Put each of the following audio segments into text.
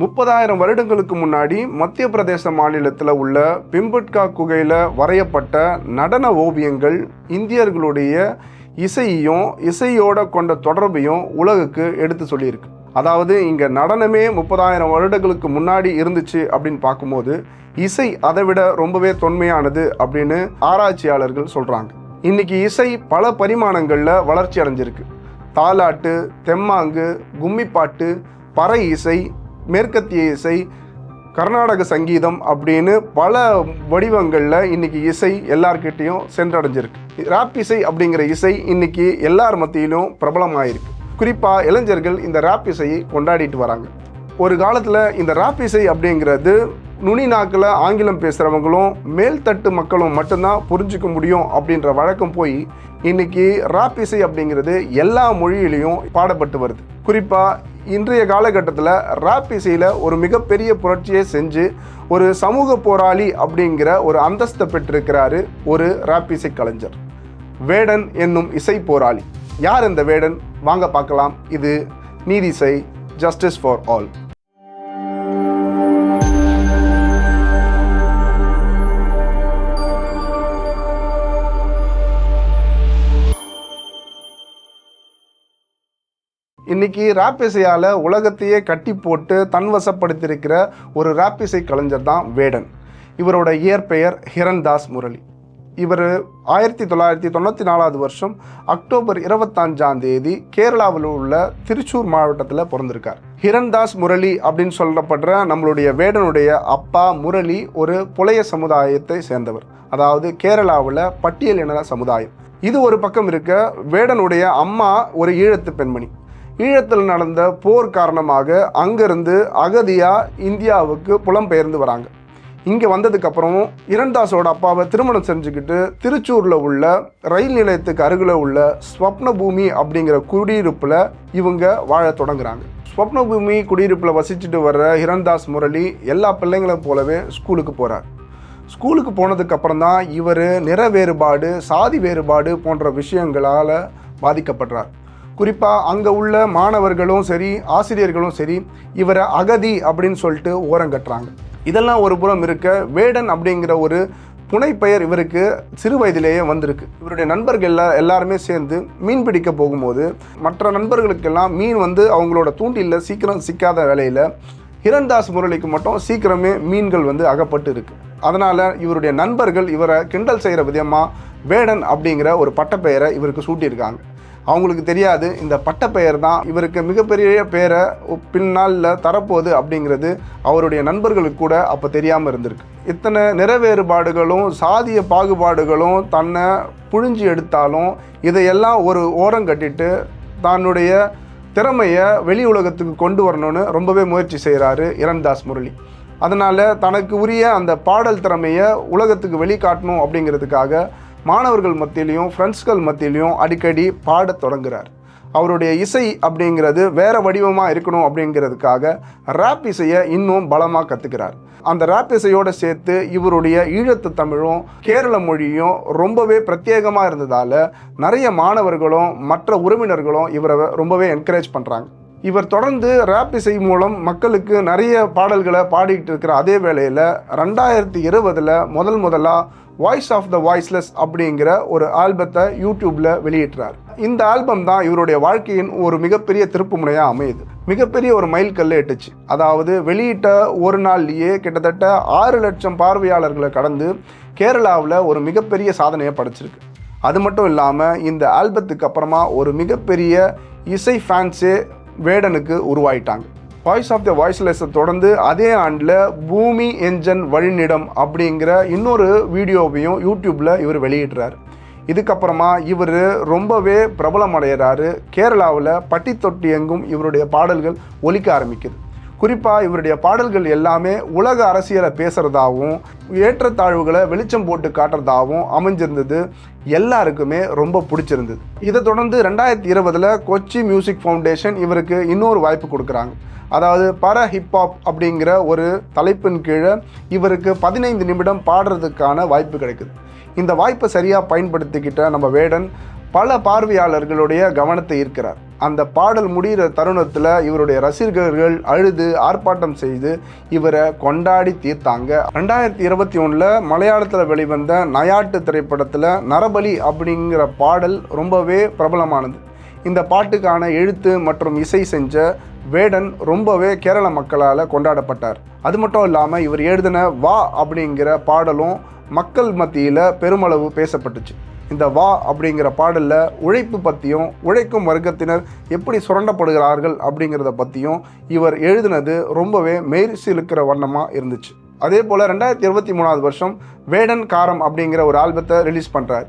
முப்பதாயிரம் வருடங்களுக்கு முன்னாடி மத்திய பிரதேச மாநிலத்தில் உள்ள பிம்பட்கா குகையில் வரையப்பட்ட நடன ஓவியங்கள் இந்தியர்களுடைய இசையையும் இசையோட கொண்ட தொடர்பையும் உலகுக்கு எடுத்து சொல்லியிருக்கு. அதாவது இங்கே நடனமே முப்பதாயிரம் வருடங்களுக்கு முன்னாடி இருந்துச்சு அப்படின்னு பார்க்கும்போது இசை அதை விட ரொம்பவே தொன்மையானது அப்படின்னு ஆராய்ச்சியாளர்கள் சொல்கிறாங்க இன்னைக்கு இசை பல பரிமாணங்களில் வளர்ச்சி அடைஞ்சிருக்கு. தாலாட்டு தெம்மாங்கு கும்மிப்பாட்டு பறை இசை மேற்கத்திய இசை கர்நாடக சங்கீதம் அப்படின்னு பல வடிவங்களில் இன்றைக்கி இசை எல்லார்கிட்டேயும் சென்றடைஞ்சிருக்கு. ராப் இசை அப்படிங்கிற இசை இன்றைக்கி எல்லார் மத்தியிலும் பிரபலமாயிருக்கு. குறிப்பாக இளைஞர்கள் இந்த ராப் இசையை கொண்டாடிட்டு வராங்க. ஒரு காலத்தில் இந்த ராப் இசை அப்படிங்கிறது நுனி நாக்கில் ஆங்கிலம் பேசுகிறவங்களும் மேல்தட்டு மக்களும் மட்டும்தான் புரிஞ்சுக்க முடியும் அப்படின்ற வழக்கம் போய் இன்றைக்கி ராப் இசை அப்படிங்கிறது எல்லா மொழியிலையும் பாடப்பட்டு வருது. குறிப்பாக இன்றைய காலகட்டத்தில் ராப் இசையில் ஒரு மிகப்பெரிய புரட்சியை செஞ்சு ஒரு சமூக போராளி அப்படிங்கிற ஒரு அந்தஸ்தை பெற்றிருக்கிறாரு ஒரு ராப் இசை கலைஞர். வேடன் என்னும் இசை போராளி. யார் இந்த வேடன்? வாங்க பார்க்கலாம். இது நீதிசை ஜஸ்டிஸ் ஃபார் ஆல் இன்னைக்கு ராப் இசையால் உலகத்தையே கட்டி போட்டு தன்வசப்படுத்தியிருக்கிற ஒரு ராப் இசை கலைஞர் தான் வேடன். இவரோட இயற்பெயர் ஹிரண்தாஸ் முரளி. இவர் ஆயிரத்தி தொள்ளாயிரத்தி தொண்ணூற்றி நாலாவது வருஷம் அக்டோபர் இருபத்தஞ்சாம் தேதி கேரளாவில் உள்ள திருச்சூர் மாவட்டத்தில் பிறந்திருக்கார். ஹிரண்தாஸ் முரளி அப்படின்னு சொல்லப்படுற நம்மளுடைய வேடனுடைய அப்பா முரளி ஒரு புலைய சமுதாயத்தை சேர்ந்தவர். அதாவது கேரளாவில் பட்டியலின சமுதாயம். இது ஒரு பக்கம் இருக்க வேடனுடைய அம்மா ஒரு ஈழத்து பெண்மணி. ஈழத்தில் நடந்த போர் காரணமாக அங்கிருந்து அகதியாக இந்தியாவுக்கு புலம்பெயர்ந்து வராங்க. இங்கே வந்ததுக்கப்புறம் இரண்டாசோட அப்பாவை திருமணம் செஞ்சுக்கிட்டு திருச்சூரில் உள்ள ரயில் நிலையத்துக்கு அருகில் உள்ள ஸ்வப்ன பூமி அப்படிங்கிற குடியிருப்பில் இவங்க வாழ தொடங்குறாங்க. ஸ்வப்ன பூமி குடியிருப்பில் வசிச்சுட்டு வர்ற ஹிரண்தாஸ் முரளி எல்லா பிள்ளைங்களும் போலவே ஸ்கூலுக்கு போகிறார் ஸ்கூலுக்கு போனதுக்கப்புறம் தான் இவர் நிற வேறுபாடு சாதி வேறுபாடு போன்ற விஷயங்களால் பாதிக்கப்படுறார். குறிப்பாக அங்கே உள்ள மாணவர்களும் சரி ஆசிரியர்களும் சரி இவரை அகதி அப்படின்னு சொல்லிட்டு ஓரங்கட்டுறாங்க இதெல்லாம் ஒரு புறம் இருக்க வேடன் அப்படிங்கிற ஒரு புனைப்பெயர் இவருக்கு சிறு வயதிலேயே வந்திருக்கு. இவருடைய நண்பர்கள் எல்லா எல்லாருமே சேர்ந்து மீன் பிடிக்க போகும்போது மற்ற நண்பர்களுக்கெல்லாம் மீன் வந்து அவங்களோட தூண்டிலில் சீக்கிரம் சிக்காத வேலையில் ஹிரண்தாஸ் முரளிக்கு மட்டும் சீக்கிரமே மீன்கள் வந்து அகப்பட்டு இருக்கு. அதனால் இவருடைய நண்பர்கள் இவரை கிண்டல் செய்கிற விதமாக வேடன் அப்படிங்கிற ஒரு பட்டப்பெயரை இவருக்கு சூட்டியிருக்காங்க. அவங்களுக்கு தெரியாது. இந்த பட்டப்பெயர் தான் இவருக்கு மிகப்பெரிய பேரை பின்னாளில் தரப்போகுது அப்படிங்கிறது அவருடைய நண்பர்களுக்கு கூட அப்போ தெரியாமல் இருந்திருக்கு. இத்தனை நிற வேறுபாடுகளும் சாதிய பாகுபாடுகளும் தன்னை புழிஞ்சு எடுத்தாலும் இதையெல்லாம் ஒரு ஓரம் கட்டிட்டு தன்னுடைய திறமையை வெளி உலகத்துக்கு கொண்டு வரணும்னு ரொம்பவே முயற்சி செய்கிறாரு இரண்தாஸ் முரளி. அதனால் தனக்கு உரிய அந்த பாடல் திறமையை உலகத்துக்கு வெளிக்காட்டணும் அப்படிங்கிறதுக்காக மாணவர்கள் மத்தியிலையும் ஃப்ரெண்ட்ஸ்கள் மத்தியிலையும் அடிக்கடி பாடத் தொடங்குகிறார் அவருடைய இசை அப்படிங்கிறது வேற வடிவமாக இருக்கணும் அப்படிங்கிறதுக்காக ரேப் இசையை இன்னும் பலமாக கற்றுக்கிறார் அந்த ரேப் இசையோடு சேர்த்து இவருடைய ஈழத்து தமிழும் கேரள மொழியும் ரொம்பவே பிரத்யேகமாக இருந்ததால் நிறைய மாணவர்களும் மற்ற உறவினர்களும் இவரை ரொம்பவே என்கரேஜ் பண்ணுறாங்க இவர் தொடர்ந்து ரேப் இசை மூலம் மக்களுக்கு நிறைய பாடல்களை பாடிக்கிட்டு இருக்கிற அதே வேளையில் ரெண்டாயிரத்தி இருபதில் முதல் முதலாக வாய்ஸ் ஆஃப் த வாய்ஸ்லெஸ் அப்படிங்கிற ஒரு ஆல்பத்தை யூடியூப்பில் வெளியிட்டார் இந்த ஆல்பம் தான் இவருடைய வாழ்க்கையின் ஒரு மிகப்பெரிய திருப்பு முனையாக அமையுது. மிகப்பெரிய ஒரு மைல்கல்லை எட்டுச்சு. அதாவது வெளியிட்ட ஒரு நாள்லேயே கிட்டத்தட்ட ஆறு லட்சம் பார்வையாளர்களை கடந்து கேரளாவில் ஒரு மிகப்பெரிய சாதனையை படைச்சிருக்கு. அது மட்டும் இல்லாமல் இந்த ஆல்பத்துக்கு அப்புறமா ஒரு மிகப்பெரிய இசை ஃபேன்ஸே வேடனுக்கு உருவாயிட்டாங்க. வாய்ஸ் ஆஃப் த வாய்ஸ்லெஸ்ஸை தொடர்ந்து அதே ஆண்டில் பூமி என்ஜன் வழிநிடம் அப்படிங்கிற இன்னொரு வீடியோவையும் யூடியூப்பில் இவர் வெளியிடுறார். இதுக்கப்புறமா இவர் ரொம்பவே பிரபலமடைகிறாரு. கேரளாவில் பட்டி தொட்டி எங்கும் இவருடைய பாடல்கள் ஒலிக்க ஆரம்பிக்குது. குறிப்பாக இவருடைய பாடல்கள் எல்லாமே உலக அரசியலை பேசுகிறதாகவும் ஏற்றத்தாழ்வுகளை வெளிச்சம் போட்டு காட்டுறதாகவும் அமைஞ்சிருந்தது. எல்லாருக்குமே ரொம்ப பிடிச்சிருந்தது. இதை தொடர்ந்து ரெண்டாயிரத்தி இருபதில் கொச்சி மியூசிக் ஃபவுண்டேஷன் இவருக்கு இன்னொரு வாய்ப்பு கொடுக்குறாங்க. அதாவது பர ஹிப்ஹாப் அப்படிங்கிற ஒரு தலைப்பின் கீழே இவருக்கு பதினைந்து நிமிடம் பாடுறதுக்கான வாய்ப்பு கிடைக்குது. இந்த வாய்ப்பை சரியாக பயன்படுத்திக்கிட்ட நம்ம வேடன் பல பார்வையாளர்களுடைய கவனத்தை ஈர்க்கிறார். அந்த பாடல் முடிகிற தருணத்தில் இவருடைய ரசிகர்கள் அழுது ஆர்ப்பாட்டம் செய்து இவரை கொண்டாடி தீர்த்தாங்க. ரெண்டாயிரத்தி இருபத்தி ஒன்றில் மலையாளத்தில் வெளிவந்த நயாட்டு திரைப்படத்தில் நரபலி அப்படிங்கிற பாடல் ரொம்பவே பிரபலமானது. இந்த பாட்டுக்கான எழுத்து மற்றும் இசை செஞ்ச வேடன் ரொம்பவே கேரள மக்களால் கொண்டாடப்பட்டார். அது மட்டும் இல்லாமல் இவர் எழுதின வா அப்படிங்கிற பாடலும் மக்கள் மத்தியில் பெருமளவு பேசப்பட்டுச்சு. இந்த வா அப்படிங்கிற பாடலில் உழைப்பு பற்றியும் உழைக்கும் வர்க்கத்தினர் எப்படி சுரண்டப்படுகிறார்கள் அப்படிங்கிறத பற்றியும் இவர் எழுதினது ரொம்பவே மெய்சிலுக்கிற வண்ணமாக இருந்துச்சு. அதே போல் ரெண்டாயிரத்தி இருபத்தி மூணாவது வருஷம் வேடன் காரம் அப்படிங்கிற ஒரு ஆல்பத்தை ரிலீஸ் பண்ணுறார்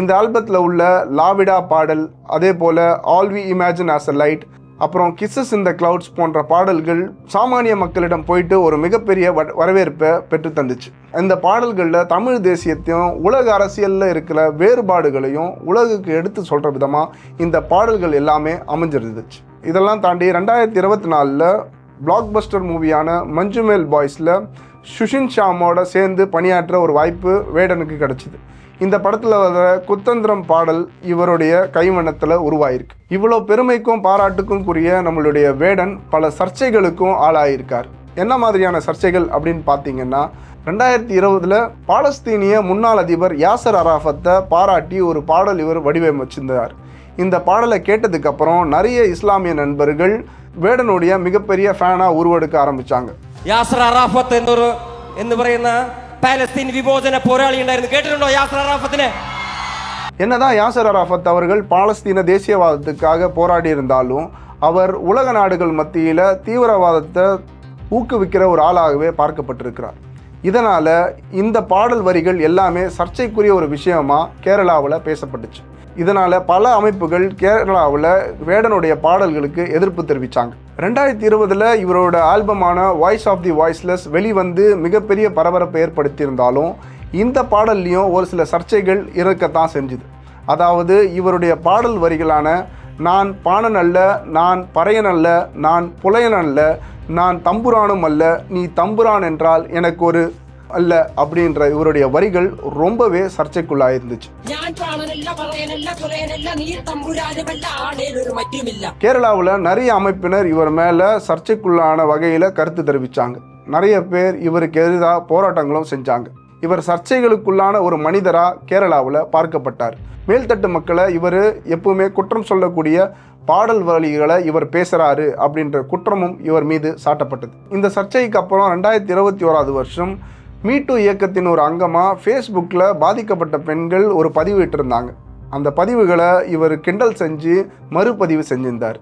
இந்த ஆல்பத்தில் உள்ள லாவிடா பாடல் அதே போல் all we imagine as a light அப்புறம் கிஸ்ஸஸ் இந்த கிளவுட்ஸ் போன்ற பாடல்கள் சாமானிய மக்களிடம் போயிட்டு ஒரு மிகப்பெரிய வ- வரவேற்பை பெற்று தந்துச்சு. இந்த பாடல்களில் தமிழ் தேசியத்தையும் உலக அரசியலில் இருக்கிற வேறுபாடுகளையும் உலகுக்கு எடுத்து சொல்கிற விதமாக இந்த பாடல்கள் எல்லாமே அமைஞ்சிருந்துச்சு. இதெல்லாம் தாண்டி ரெண்டாயிரத்தி இருபத்தி நாலில் பிளாக் பஸ்டர் மூவியான மஞ்சுமேல் பாய்ஸில் சுஷின் ஷாமோட சேர்ந்து பணியாற்ற ஒரு வாய்ப்பு வேடனுக்கு கிடச்சிது. இந்த படத்தில் வர குத்தந்திரம் பாடல் இவருடைய கைவண்ணத்தில் உருவாயிருக்கு இவ்வளோ பெருமைக்கும் பாராட்டுக்கும் கூறிய நம்மளுடைய வேடன் பல சர்ச்சைகளுக்கும் ஆளாயிருக்கார் என்ன மாதிரியான சர்ச்சைகள் அப்படின்னு பார்த்தீங்கன்னா ரெண்டாயிரத்தி இருபதுல பாலஸ்தீனிய முன்னாள் அதிபர் யாசர் அராஃபத்தை பாராட்டி ஒரு பாடல் இவர் வடிவமைச்சிருந்தார் இந்த பாடலை கேட்டதுக்கு அப்புறம் நிறைய இஸ்லாமிய நண்பர்கள் வேடனுடைய மிகப்பெரிய ஃபேனாக உருவெடுக்க ஆரம்பிச்சாங்க യാസർ അറാഫത്ത് എന്നൊരു എന്ന് പറയുന്ന പാലസ്തീൻ വിമോചന പോരാളി ഉണ്ടായിരുന്നു കേട്ടിട്ടുണ്ടോ യാസർ അറാഫത്തിനെ என்னதான் யாசர் அராஃபத் அவர்கள் பாலஸ்தீன தேசியவாதத்துக்காக போராடி இருந்தாலும் அவர் உலக நாடுகள் மத்தியில் தீவிரவாதத்தை ஊக்குவிக்கிற ஒரு ஆளாகவே பார்க்கப்பட்டிருக்கிறார் இதனால் இந்த பாடல் வரிகள் எல்லாமே சர்ச்சைக்குரிய ஒரு விஷயமா கேரளாவில் பேசப்பட்டுச்சு இதனால் பல அமைப்புகள் கேரளாவில் வேடனுடைய பாடல்களுக்கு எதிர்ப்பு தெரிவித்தாங்க ரெண்டாயிரத்தி இருபதில் இவரோட ஆல்பமான வாய்ஸ் ஆஃப் தி வாய்ஸ்லெஸ் வெளிவந்து மிகப்பெரிய பரபரப்பை ஏற்படுத்தியிருந்தாலும் இந்த பாடல்லையும் ஒரு சில சர்ச்சைகள் இருக்கத்தான் செஞ்சுது. அதாவது இவருடைய பாடல் வரிகளான நான் பாணன் அல்ல நான் பறையன் அல்ல நான் புலையன் அல்ல நான் தம்புரானும் அல்ல நீ தம்புரான் என்றால் எனக்கு ஒரு அல்ல அப்படின்ற இவருடைய வரிகள் ரொம்பவே சர்ச்சைக்குள்ளாக இருந்துச்சு கேரளாவில் நிறைய அமைப்பினர் இவர் மேலே சர்ச்சைக்குள்ளான வகையில் கருத்து தெரிவித்தாங்க நிறைய பேர் இவருக்கு எதிராக போராட்டங்களும் செஞ்சாங்க. இவர் சர்ச்சைகளுக்குள்ளான ஒரு மனிதராக கேரளாவில் பார்க்கப்பட்டார். மேல்தட்டு மக்களை இவர் எப்பவுமே குற்றம் சொல்லக்கூடிய பாடல் வழிகளை இவர் பேசுகிறாரு அப்படின்ற குற்றமும் இவர் மீது சாட்டப்பட்டது. இந்த சர்ச்சைக்கு அப்புறம் ரெண்டாயிரத்தி இருபத்தி ஓராது வருஷம் மீட்டு இயக்கத்தின் ஒரு அங்கமாக ஃபேஸ்புக்கில் பாதிக்கப்பட்ட பெண்கள் ஒரு பதிவு இட்டிருந்தாங்க. அந்த பதிவுகளை இவர் கிண்டல் செஞ்சு மறுபதிவு செஞ்சிருந்தார்.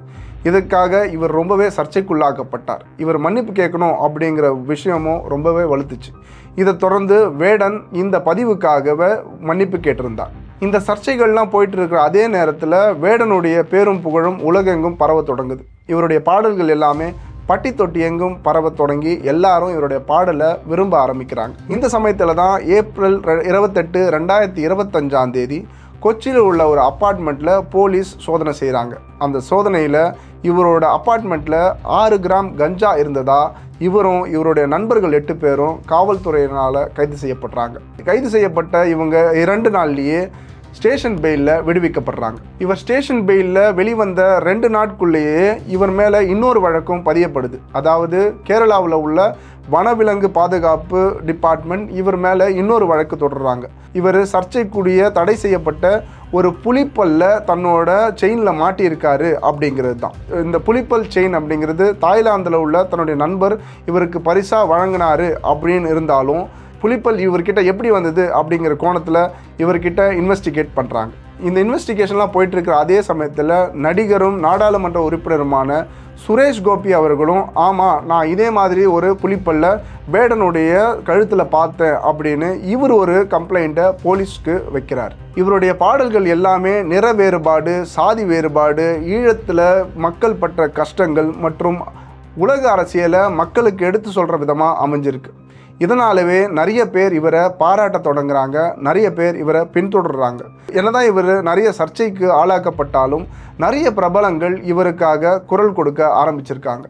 இதுக்காக இவர் ரொம்பவே சர்ச்சைக்குள்ளாக்கப்பட்டார். இவர் மன்னிப்பு கேட்கணும் அப்படிங்கிற விஷயமும் ரொம்பவே வலுத்துச்சு. இதை தொடர்ந்து வேடன் இந்த பதிவுக்காகவே மன்னிப்பு கேட்டிருந்தார். இந்த சர்ச்சைகள்லாம் போயிட்டு இருக்கிற அதே நேரத்தில் வேடனுடைய பேரும் புகழும் உலகெங்கும் பரவ தொடங்குது. இவருடைய பாடல்கள் எல்லாமே பட்டி தொட்டி எங்கும் பரவ தொடங்கி எல்லாரும் இவருடைய பாடலை விரும்ப ஆரம்பிக்கிறாங்க. இந்த சமயத்தில் தான் ஏப்ரல் ரெ- இருபத்தெட்டு ரெண்டாயிரத்தி இருபத்தஞ்சாம் தேதி கொச்சியில் உள்ள ஒரு அப்பார்ட்மெண்ட்டில் போலீஸ் சோதனை செய்கிறாங்க அந்த சோதனையில் இவரோட அப்பார்ட்மெண்ட்டில் ஆறு கிராம் கஞ்சா இருந்ததா இவரும் இவருடைய நண்பர்கள் எட்டு பேரும் காவல்துறையினால் கைது செய்யப்படுறாங்க. கைது செய்யப்பட்ட இவங்க இரண்டு நாள்லேயே ஸ்டேஷன் பெயிலில் விடுவிக்கப்படுறாங்க. இவர் ஸ்டேஷன் பெயிலில் வெளிவந்த ரெண்டு நாட்குள்ளேயே இவர் மேலே இன்னொரு வழக்கும் பதியப்படுது. அதாவது கேரளாவில் உள்ள வனவிலங்கு பாதுகாப்பு டிபார்ட்மெண்ட் இவர் மேலே இன்னொரு வழக்கு தொடர்றாங்க. இவர் சர்ச்சைக்குரிய தடை செய்யப்பட்ட ஒரு புலிப்பல்ல தன்னோட செயினில் மாட்டியிருக்காரு அப்படிங்கிறது தான். இந்த புலிப்பல் செயின் அப்படிங்கிறது தாய்லாந்தில் உள்ள தன்னுடைய நண்பர் இவருக்கு பரிசாக வழங்கினாரு அப்படின்னு இருந்தாலும் புலிப்பல் இவர்கிட்ட எப்படி வந்தது அப்படிங்கிற கோணத்தில் இவர்கிட்ட இன்வெஸ்டிகேட் பண்ணுறாங்க இந்த இன்வெஸ்டிகேஷன்லாம் போயிட்டுருக்கிற அதே சமயத்தில் நடிகரும் நாடாளுமன்ற உறுப்பினருமான சுரேஷ் கோபி அவர்களும் ஆமாம் நான் இதே மாதிரி ஒரு புலிப்பல்ல வேடனுடைய கழுத்தில் பார்த்தேன் அப்படின்னு இவர் ஒரு கம்ப்ளைண்ட்டை போலீஸ்க்கு வைக்கிறார். இவருடைய பாடல்கள் எல்லாமே நிற வேறுபாடு சாதி வேறுபாடு ஈழத்தில் மக்கள் பற்ற கஷ்டங்கள் மற்றும் உலக அரசியலை மக்களுக்கு எடுத்து சொல்கிற விதமாக அமைஞ்சிருக்கு. இதனாலவே நிறைய பேர் இவரை பாராட்ட தொடங்குறாங்க நிறைய பேர் இவரை பின்தொடர்றாங்க. என்னதான் இவர் நிறைய சர்ச்சைக்கு ஆளாக்கப்பட்டாலும் நிறைய பிரபலங்கள் இவருக்காக குரல் கொடுக்க ஆரம்பிச்சிருக்காங்க.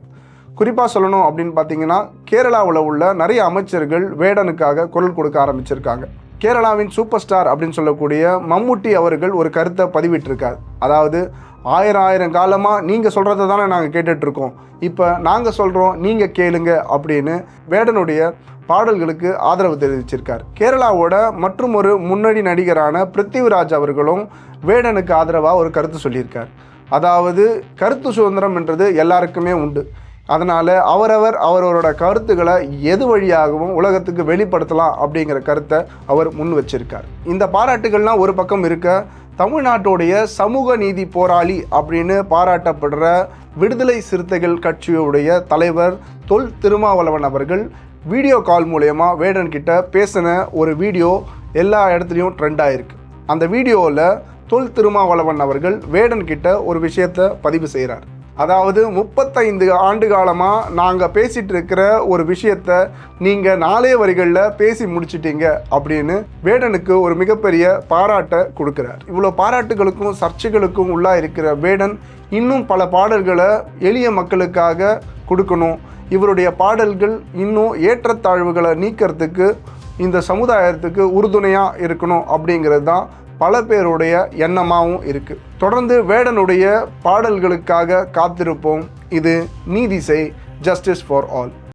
குறிப்பாக சொல்லணும் அப்படின்னு பார்த்தீங்கன்னா கேரளாவில் உள்ள நிறைய அமைச்சர்கள் வேடனுக்காக குரல் கொடுக்க ஆரம்பிச்சிருக்காங்க. கேரளாவின் சூப்பர் ஸ்டார் அப்படின்னு சொல்லக்கூடிய மம்முட்டி அவர்கள் ஒரு கருத்தை பதிவிட்டிருக்கார். அதாவது ஆயிரம் ஆயிரம் காலமாக நீங்கள் சொல்கிறத தானே நாங்கள் கேட்டுட்ருக்கோம். இப்போ நாங்கள் சொல்கிறோம் நீங்கள் கேளுங்க அப்படின்னு வேடனுடைய பாடல்களுக்கு ஆதரவு தெரிவிச்சிருக்கார். கேரளாவோட மற்றும் ஒரு முன்னணி நடிகரான பிருத்திவிராஜ் அவர்களும் வேடனுக்கு ஆதரவாக ஒரு கருத்து சொல்லியிருக்கார். அதாவது கருத்து சுதந்திரம் என்றது எல்லாருக்குமே உண்டு. அதனால் அவரவர் அவரவரோட கருத்துக்களை எது வழியாகவும் உலகத்துக்கு வெளிப்படுத்தலாம் அப்படிங்கிற கருத்தை அவர் முன் வச்சிருக்கார். இந்த பாராட்டுகள்லாம் ஒரு பக்கம் இருக்க தமிழ்நாட்டுடைய சமூக நீதி போராளி அப்படின்னு பாராட்டப்படுற விடுதலை சிறுத்தைகள் கட்சியுடைய தலைவர் தொல் திருமாவளவன் அவர்கள் வீடியோ கால் மூலயமா வேடன்கிட்ட பேசின ஒரு வீடியோ எல்லா இடத்துலையும் ட்ரெண்ட் ஆகிருக்கு அந்த வீடியோவில் தொல் திருமாவளவன் அவர்கள் வேடன்கிட்ட ஒரு விஷயத்தை பதிவு செய்கிறார் அதாவது முப்பத்தைந்து ஆண்டு காலமாக நாங்கள் பேசிகிட்டு இருக்கிற ஒரு விஷயத்த நீங்கள் நாலே வரிகளில் பேசி முடிச்சிட்டீங்க அப்படின்னு வேடனுக்கு ஒரு மிகப்பெரிய பாராட்டை கொடுக்குறார். இவ்வளோ பாராட்டுகளுக்கும் சர்ச்சைகளுக்கும் உள்ளாக இருக்கிற வேடன் இன்னும் பல பாடல்களை எளிய மக்களுக்காக கொடுக்கணும். இவருடைய பாடல்கள் இன்னும் ஏற்றத்தாழ்வுகளை நீக்கிறதுக்கு இந்த சமுதாயத்துக்கு உறுதுணையாக இருக்கணும் அப்படிங்கிறது தான் பல பேருடைய எண்ணமாகவும் இருக்குது தொடர்ந்து வேடனுடைய பாடல்களுக்காக காத்திருப்போம். இது நீதிசை ஜஸ்டிஸ் ஃபார் ஆல்